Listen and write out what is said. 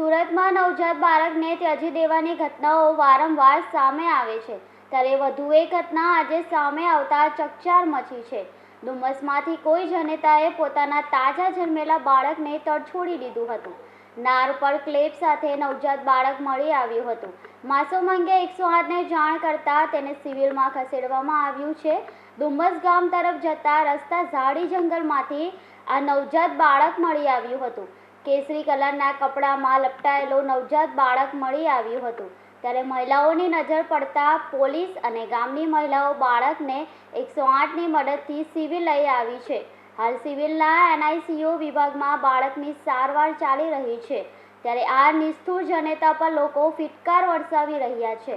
સુરતમાં નવજાત બાળકને ત્યજી દેવાની ઘટનાઓ વારંવાર સામે આવે છે. ત્યારે વધુ એક ઘટના આજે સામે આવતા ચકચાર મચી છે. ડુમસમાંથી કોઈ જનેતાએ પોતાના તાજા જન્મેલા બાળકને તડછોડી દીધું હતું. નાર પર ક્લેપ સાથે નવજાત બાળક મળી આવ્યું હતું. માસુમ અંગે એકસો આઠને જાણ કરતાં તેને સિવિલમાં ખસેડવામાં આવ્યું છે. ડુમ્મસ ગામ તરફ જતા રસ્તા ઝાડી જંગલમાંથી આ નવજાત બાળક મળી આવ્યું હતું. કેસરી કલરના કપડામાં લપટાયેલો નવજાત બાળક મળી આવ્યું હતું. ત્યારે મહિલાઓની નજર પડતા પોલીસ અને ગામની મહિલાઓ બાળકને એકસો આઠની મદદથી સિવિલ લઈ આવી છે. હાલ સિવિલના એનઆઈસીયુ વિભાગમાં બાળકની સારવાર ચાલી રહી છે. ત્યારે આ નિષ્ઠુર જનેતા પર લોકો ફિટકાર વરસાવી રહ્યા છે.